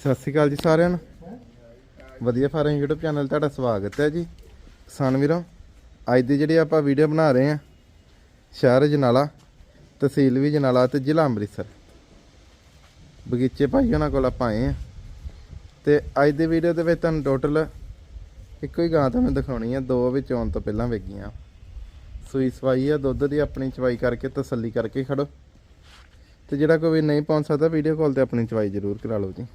ਸਤਿ ਸ਼੍ਰੀ ਅਕਾਲ ਜੀ ਸਾਰਿਆਂ ਨੂੰ। ਵਧੀਆ ਫਾਰਮ YouTube ਚੈਨਲ ਤੁਹਾਡਾ ਸਵਾਗਤ ਹੈ ਜੀ। ਕਿਸਾਨ ਵੀਰੋ, ਅੱਜ ਦੀ ਜਿਹੜੀ ਆਪਾਂ ਵੀਡੀਓ ਬਣਾ ਰਹੇ ਹਾਂ, ਸ਼ਹਿਰ ਜਨਾਲਾ, ਤਹਿਸੀਲ ਵੀ ਜਨਾਲਾ ਤੇ ਜ਼ਿਲ੍ਹਾ ਅੰਮ੍ਰਿਤਸਰ। ਬਗੀਚੇ ਭਾਈ ਉਹਨਾਂ ਕੋਲ ਆਪਾਂ ਆਏ ਹਾਂ। ਤੇ ਅੱਜ ਦੀ ਵੀਡੀਓ ਦੇ ਵਿੱਚ ਤੁਹਾਨੂੰ ਟੋਟਲ ਇੱਕੋ ਹੀ ਗਾਂ ਤੁਹਾਨੂੰ ਦਿਖਾਉਣੀ ਆ, ਦੋ ਵਿੱਚ ਆਉਣ ਤੋਂ ਪਹਿਲਾਂ ਵੇਗੀਆਂ ਸੂਈ ਸਵਾਈ ਆ, ਦੁੱਧ ਦੀ ਆਪਣੀ ਚਵਾਈ ਕਰਕੇ, ਤਸੱਲੀ ਕਰਕੇ ਖੜੋ। ਤੇ ਜਿਹੜਾ ਕੋਈ ਨਹੀਂ ਪਹੁੰਚ ਸਕਦਾ ਵੀਡੀਓ ਕਾਲ ਤੇ ਆਪਣੀ ਚਵਾਈ ਜ਼ਰੂਰ ਕਰਾ ਲਓ ਜੀ।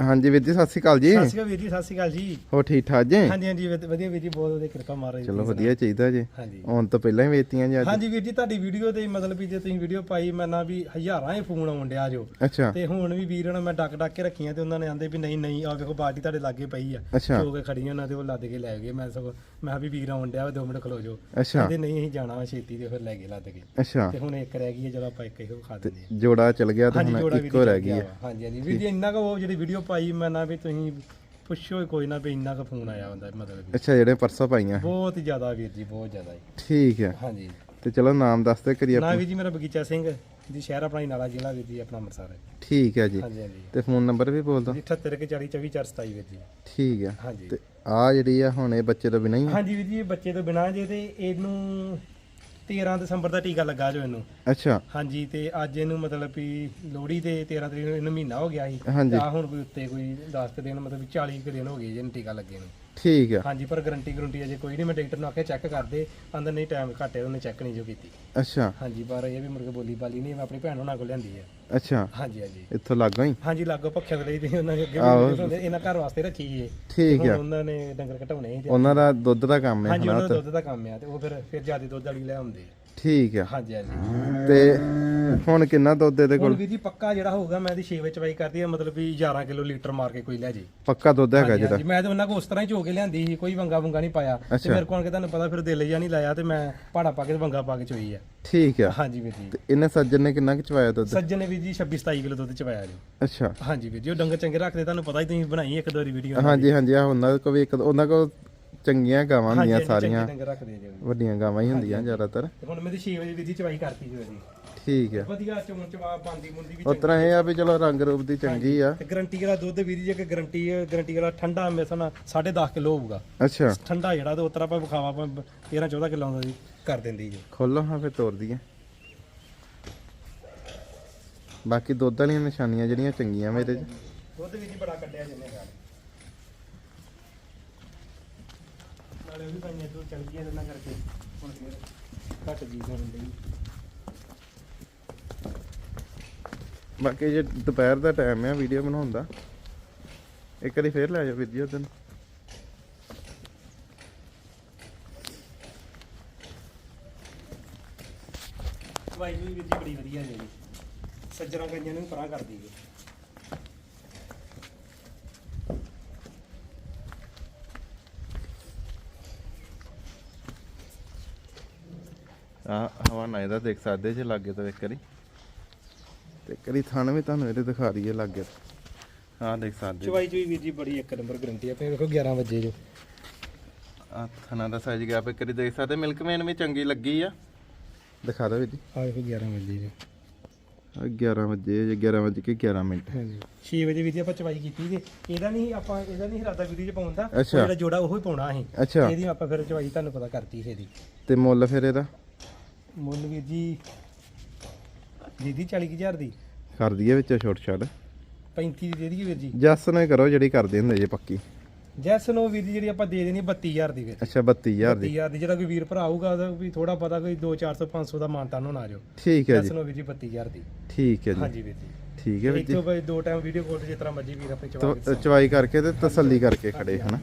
ਹਾਂਜੀ ਵੀਰ ਜੀ ਸਤਿ ਸ਼੍ਰੀ ਅਕਾਲ ਜੀ। ਸਤਿ ਸ਼੍ਰੀ ਅਕਾਲ ਵੀਰ ਜੀ ਸਤਿ ਸ਼੍ਰੀ ਅਕਾਲ ਜੀ। ਹੋ ਠੀਕ ਠਾਕ ਜੀ? ਹਾਂਜੀ ਹਾਂਜੀ ਵਧ- ਵਧੀਆ ਵੀਰ ਜੀ ਬਹੁਤ ਵਧੀਆ ਕਿਰਪਾ ਮਾਰ ਚਲੋ ਵਧੀਆ ਚਾਹੀਦਾ ਜੀ। ਹਾਂਜੀ। ਆਉਣ ਤੋਂ ਪਹਿਲਾਂ ਹੀ ਵੇਚਤੀਆਂ ਜੀ ਅੱਜ। ਹਾਂਜੀ ਵੀਰ ਜੀ ਤੁਹਾਡੀ ਵੀਡੀਓ ਤੇ ਮਤਲਬ ਵੀ ਜੇ ਤੁਸੀਂ ਵੀਡੀਓ ਪਾਈ ਮੈਂ ਨਾ ਵੀ ਹਜ਼ਾਰਾਂ ਹੀ ਫੋਨ ਆਉਣ ਡਿਆ ਜੋ। ਅੱਛਾ। ਤੇ ਹੁਣ ਵੀ ਵੀਰ ਨਾਲ ਮੈਂ ਡੱਕ ਡੱਕ ਕੇ ਰੱਖੀਆਂ ਤੇ ਉਹਨਾਂ ਨੇ ਆਂਦੇ ਵੀ ਨਹੀਂ ਨਹੀਂ ਆ ਵੇਖੋ ਬਾਲਟੀ ਤੁਹਾਡੇ ਲਾਗੇ ਪਈ ਆ। ਜੋ ਕੇ ਖੜੀਆਂ ਉਹਨਾਂ ਦੇ ਉਹ ਲੱਦ ਕੇ ਲੈ ਗਏ। ਮੈਂ ਸਗੋਂ ਮੈਂ ਵੀ ਵੀਰ ਆਉਣ ਡਿਆ ਦੋ ਮਿੰਟ ਖਲੋ ਅੱਛਾ। ਕਹਿੰਦੇ ਨਹੀਂ ਅਸੀਂ ਜਾਣਾ ਛੇਤੀ ਤੇ ਫਿਰ ਲੈ ਗਏ ਲੱਦ ਕੇ। ਅੱਛਾ। ਤੇ ਹੁਣ ਇੱਕ ਰਹਿ ਗਈ ਹੈ ਜਦੋਂ ਆਪਾਂ ਇੱਕ ਇਹੋ ਖਾ ਦਿੰਦੇ ਜੋੜਾ ਚਲ ਗਿਆ ਤਾਂ ਹੁਣ ਇੱਕੋ ਜੀ ਰਹਿ ਗਈ ਹੈ। ਹਾਂਜੀ ਹਾਂਜੀ। ਵੀਰ ਜੀ ਇੰਨਾ ਕੁ ਜਿਹੜੀ ਵੀਡੀਓ ਪਾਈ ਮੈਂ ਨਾ ਵੀ ਤੁਸੀਂ ਪੁੱਛੋ ਹੀ ਕੋਈ ਨਾ ਵੀ ਇੰਨਾ ਕੁ ਫੋਨ ਆਇਆ ਹੁੰਦਾ ਮਤਲਬ ਵੀ ਅੱਛਾ ਜਿਹੜੇ ਪਰਸੋਂ ਪਾਈਆਂ। ਬਹੁਤ ਹੀ ਜ਼ਿਆਦਾ ਵੀਰ ਜੀ ਬਹੁਤ ਜ਼ਿਆਦਾ ਜੀ। ਠੀਕ ਹੈ। ਹਾਂਜੀ। ਤੇ ਚਲੋ ਨਾਮ ਦੱਸ ਦੇ ਕਰੀਏ ਨਾ ਵੀਰ ਜੀ ਮੇਰਾ ਬਗੀਚਾ ਸਿੰਘ ਜੀ ਸ਼ਹਿਰ ਆਪਣਾ ਨਾਲਾ ਜ਼ਿਲ੍ਹਾ ਵੀਰ ਜੀ ਆਪਣਾ ਅੰਮ੍ਰਿਤਸਰ ਹੈ। ਠੀਕ ਹੈ ਜੀ। ਹਾਂਜੀ ਹਾਂਜੀ। ਤੇ ਫੋਨ ਨੰਬਰ ਵੀ ਬੋਲ ਦੋ ਜੀ 78 ਕੇ 40 24 427 ਵੀਰ ਜੀ। ਠੀਕ ਹੈ। ਹਾਂਜੀ। ਤੇ ਆ ਜਿਹੜੀ ਆ ਹੁਣ ਇਹ ਬੱਚੇ ਤੋਂ ਬਿਨਾਂ ਹੀ ਆ? ਹਾਂਜੀ ਵੀਰ ਜੀ ਇਹ ਬੱਚੇ ਤੋਂ ਬਿਨਾਂ ਜੇ ਤੇ ਇਹਨੂੰ 13 ਦਸੰਬਰ ਦਾ ਟੀਕਾ ਲੱਗਾ ਜੋ ਇਹਨੂੰ। ਅੱਛਾ। ਹਾਂਜੀ ਤੇ ਅੱਜ ਇਹਨੂੰ ਮਤਲਬ ਵੀ ਲੋਹੜੀ ਤੇ 13 ਤਰੀਕ ਨੂੰ ਇਹਨੂੰ ਮਹੀਨਾ ਹੋ ਗਿਆ ਸੀ। ਹਾਂਜੀ। ਆ ਹੁਣ ਕੋਈ ਉੱਤੇ ਕੋਈ 10 ਕੁ ਦਿਨ ਮਤਲਬ ਵੀ 40 ਕੁ ਦਿਨ ਹੋ ਗਏ ਜੇ ਇਹਨੂੰ ਟੀਕਾ ਲੱਗੇ ਨੂੰ। ਠੀਕ ਹੈ ਹਾਂਜੀ ਪਰ ਗਰੰਟੀ ਗਰੰਟੀ ਅਜੇ ਕੋਈ ਨਹੀਂ ਮੈਂ ਡਾਕਟਰ ਨੂੰ ਆਖਿਆ ਚੈੱਕ ਕਰਦੇ ਅੰਦਰ ਨਹੀਂ ਟਾਈਮ ਘੱਟੇ ਉਹਨੇ ਚੈੱਕ ਨਹੀਂ ਜੋ ਕੀਤੀ। ਅੱਛਾ। ਹਾਂਜੀ ਪਰ ਇਹ ਵੀ ਮੁਰਗੇ ਬੋਲੀ ਬਾਲੀ ਨਹੀਂ ਮੈਂ ਆਪਣੀ ਭੈਣ ਉਹਨਾਂ ਕੋਲ ਲਿਆਂਦੀ ਹੈ ਅੱਛਾ। ਹਾਂਜੀ ਹਾਂਜੀ। ਇੱਥੋਂ ਲੱਗੋ ਹੀ? ਹਾਂਜੀ ਲਾਗੋ ਪੱਖਿਆਂ ਦੇ ਲਈ ਤੇ ਉਹਨਾਂ ਨੇ ਅੱਗੇ। ਵੀ ਹੁੰਦੇ, ਇਹਨਾਂ ਘਰ ਵਾਸਤੇ ਰੱਖੀ ਏ ਠੀਕ ਹੈ ਉਹਨਾਂ ਨੇ ਡੰਗਰ ਘਟਾਉਣੇ ਸੀ ਤੇ- ਉਹਨਾਂ ਦਾ ਦੁੱਧ ਦਾ ਕੰਮ ਹੈ ਹਾਂਜੀ ਹਨਾ ਉਹਨਾਂ ਦਾ ਦੁੱਧ ਦਾ ਕੰਮ ਆ ਤੇ ਉਹ ਫਿਰ ਫਿਰ ਜ਼ਿਆਦਾ ਦੁੱਧ ਵਾਲੀ ਲੈ ਆਉਂਦੇ ਆ। ਠੀਕ ਹੈ ਹਾਂਜੀ ਹਾਂਜੀ। ਤੇ ਹੁਣ ਕਿੰਨਾ ਦੁੱਧ ਇਹਦੇ ਹੁਣ ਕੋਲ? ਵੀਰ ਜੀ ਪੱਕਾ ਜਿਹੜਾ ਹੋਊਗਾ ਮੈਂ ਇਹਦੀ 6 ਵਿੱਚ ਵਾਈ ਕਰਦੀ ਆ ਮਤਲਬ ਵੀ 11 ਕਿਲੋ ਲੀਟਰ ਮਾਰ ਕੇ ਕੋਈ ਲੈ ਜੇ। ਪੱਕਾ ਦੁੱਧ ਹੈਗਾ ਜਿਹੜਾ। ਹਾਂਜੀ, ਮੈਂ ਤਾਂ ਉਹਨਾਂ ਕੋ ਉਸ ਤਰ੍ਹਾਂ ਹੀ ਕੇ ਲਿਆਂਦੀ ਸੀ ਕੋਈ ਵੰਗਾ ਵੰਗਾ ਨਹੀਂ ਪਾਇਆ। ਤੇ। ਮੇਰੇ ਕੋਲ ਕਿ ਤੁਹਾਨੂੰ ਪਤਾ ਫਿਰ ਦਿਲ ਜਿਹਾ ਨਹੀਂ ਲਾਇਆ ਤੇ ਮੈਂ ਪਾੜਾ ਪਾ ਕੇ ਤੇ ਵੰਗਾ ਪਾ ਕੇ ਚੋਈ ਆ। ਠੀਕ ਹੈ ਹਾਂਜੀ ਵੀਰ ਜੀ। ਤੇ ਇਹਨੇ ਸੱਜਣ ਨੇ ਕਿੰਨਾ ਕੁ ਚਵਾਇਆ ਦੁੱਧ? ਸੱਜਣ ਨੇ ਵੀਰ ਜੀ 26 27 ਕਿਲੋ ਦੁੱਧ ਚਵਾਇਆ ਜੀ। ਅੱਛਾ। ਹਾਂਜੀ ਵੀਰ ਜੀ ਉਹ ਡੰਗਰ ਚੰਗੇ ਰੱਖਦੇ ਤੁਹਾਨੂੰ ਪਤਾ ਹੀ ਤੁਸੀਂ ਬਣਾਈ ਇੱਕ ਦੋ ਵਾਰੀ ਵੀਡੀਓ ਹਾਂਜੀ ਹਾਂਜੀ ਆ ਉਹਨਾਂ ਕੋਲ ਵੀ ਇੱਕ ਉਹਨਾਂ ਕੋਲ ਚੰਗੀਆਂ ਗਾਵਾਂ ਹੁੰਦੀਆਂ ਸਾਰੀਆਂ। ਡੰਗਰ ਰੱਖਦੇ ਜੀ ਉਹ। ਵੱਡੀਆਂ ਗਾਵਾਂ ਹੀ ਹੁੰਦੀਆਂ ਜ਼ਿਆਦਾਤਰ। ਤੇ ਹੁਣ ਮੇਰੀ 6 ਵਜੇ ਜੀ ਚਵਾਈ ਕਰਤੀ ਜੀ। ਉਹਦੀ ਠੀਕ ਹੈ ਵਧੀਆ ਚੋਣ ਚਵਾ ਬੰਦੀ ਮੁੰਦੀ ਵੀ ਉਸ ਤਰ੍ਹਾਂ ਇਹ ਆ ਵੀ ਚਲੋ ਰੰਗ ਰੂਪ ਦੀ ਚੰਗੀ ਆ। ਤੇ ਗਰੰਟੀ ਵਾਲਾ ਦੁੱਧ ਵੀਰ ਜੀ ਕਿ ਗਰੰਟੀ ਗਰੰਟੀ ਵਾਲਾ ਠੰਡਾ ਮੇਸਨ 10.5 ਕਿਲੋ ਹੋਊਗਾ। ਅੱਛਾ। ਠੰਡਾ ਜਿਹੜਾ ਤੇ ਉਤਰਾ ਆਪਾਂ ਵਿਖਾਵਾ ਆਪਾਂ 13 14 ਕਿਲੋ ਦਾ ਜੀ ਕਰ ਦਿੰਦੀ ਜੀ। ਖੋਲੋ ਹਾਂ ਫਿਰ ਤੋੜ ਦਈਏ ਬਾਕੀ ਦੁੱਧ ਵਾਲੀਆਂ ਨਿਸ਼ਾਨੀਆਂ ਜਿਹੜੀਆਂ ਚੰਗੀਆਂ ਮੇਰੇ ਚ। ਦੁੱਧ ਵੀ ਜੀ ਬੜਾ ਕੱਢਿਆ ਜਿੰਨੇ ਘਰ। ਨਾਲੇ ਉਹ ਵੀ ਭਾਈ ਇਧਰ ਚੱਲ ਗਈਆਂ ਇਹਨਾਂ ਕਰਕੇ। ਹੁਣ ਫਿਰ ਘੱਟ ਜੀ ਕਰਨ ਲਈ ਬਾਕੀ ਜੇ ਦੁਪਹਿਰ ਦਾ ਟਾਈਮ ਆ ਵੀਡੀਓ ਬਣਾਉਣ ਦਾ ਇੱਕ ਵਾਰੀ ਫੇਰ ਲੈ ਜਾਓ ਵੀਰ ਜੀ ਉਦੋਂ ਭਾਈ ਵੀ ਵੀਰ ਜੀ ਬੜੀ ਵਧੀਆ ਜੀ। ਸੱਜਣਾ ਗਈਆਂ ਨੂੰ ਪਰਾਂ ਕਰਦੀ ਜੀ ਆ ਹਵਾ ਨਾ ਇਹਦਾ ਦੇਖ ਸਕਦੇ ਜੇ ਲੱਗੇ ਤਾਂ ਇੱਕ ਵਾਰੀ। ਤੇ ਇੱਕ ਵਾਰੀ ਥਣ ਵੀ ਤੁਹਾਨੂੰ ਇਹਦੇ ਦਿਖਾ ਦਈਏ ਲੱਗੇ। ਆ ਦੇਖ ਸਕਦੇ ਜੀ। ਚਵਾਈ ਚੋਈ ਵੀਰ ਜੀ ਬੜੀ ਇੱਕ ਨੰਬਰ ਗਰੰਟੀ ਆ ਫੇਰ ਵੇਖੋ 11 ਵਜੇ ਜੋ। ਆ ਥਣਾ ਦਾ ਸਾਈਜ਼ ਗਿਆ ਪੇ ਕਰੀ ਦੇਖ ਸਕਦੇ। ਮਿਲਕ ਮੈਨ ਵੀ ਚੰਗੀ ਲੱਗੀ ਆ। ਦਿਖਾ ਦਿਓ ਵੀਰ ਜੀ। ਆ ਵੇਖੋ 11 ਵਜੇ ਜੋ। ਆਹ 11 ਵਜੇ ਜੇ 11 ਵਜੇ ਕੇ 11 ਮਿੰਟ। ਹਾਂਜੀ। 6 ਵਜੇ ਵੀਰ ਜੀ ਆਪਾਂ ਚਵਾਈ ਕੀਤੀ ਤੇ ਇਹਦਾ ਨਹੀਂ ਆਪਾਂ ਇਹਦਾ ਨਹੀਂ ਇਰਾਦਾ ਵੀਡੀਓ ਚ ਪਾਉਣ ਦਾ। ਜਿਹੜਾ ਜੋੜਾ ਉਹ ਹੀ ਪਾਉਣਾ ਅਸੀਂ। ਅੱਛਾ। ਇਹਦੀ ਆਪਾਂ ਫਿਰ ਚਵਾਈ ਤੁਹਾਨੂੰ ਪਤਾ ਕਰਤੀ ਇਹਦੀ। ਤੇ ਮੁੱਲ ਫਿਰ ਇਹਦਾ? ਮੁੱਲ ਵੀਰ ਜੀ ਦੀਦੀ 40000 ਦੀ। ਕਰ ਦਈਏ ਵਿੱਚ ਛੋਟ ਛੱਡ 35 ਦੀ ਦੇ ਦਈਏ ਵੀਰ ਜੀ। ਜੱਸ ਨੇ ਕਰੋ ਜਿਹੜੀ ਕਰਦੇ ਹੁੰਦੇ ਜੇ ਪੱਕੀ। ਜੈਸ ਨੋ ਵੀਰ ਜੀ ਜਿਹੜੀ ਆਪਾਂ ਦੇ ਦੇਣੀ 32000 ਦੀ ਵੀਰ ਅੱਛਾ 32000 ਦੀ। 32000 ਦੀ ਜਿਹੜਾ ਕੋਈ ਵੀਰ ਭਰਾ ਆਊਗਾ ਉਹਦਾ ਵੀ ਥੋੜਾ ਪਤਾ ਕੋਈ 2 400 500 ਦਾ ਮਾਨਤਾਨ ਹੋਣਾ ਜੋ। ਠੀਕ ਹੈ ਜੈਸ ਜੀ। ਨੋ ਵੀਰ ਜੀ 32000 ਦੀ। ਠੀਕ ਹੈ ਜੀ। ਹਾਂਜੀ ਵੀਰ ਜੀ। ਠੀਕ ਹੈ ਵੀਰ ਜੀ ਇੱਥੋਂ ਬਈ ਦੋ ਟਾਈਮ ਵੀਡੀਓ ਕਾਲ ਤੇ ਜਿਸ ਤਰ੍ਹਾਂ ਮਰਜ਼ੀ ਵੀਰ ਆਪਣੇ ਚਵਾਈ ਕਰਕੇ ਤੇ ਤਸੱਲੀ ਕਰਕੇ ਖੜੇ ਹਨਾ?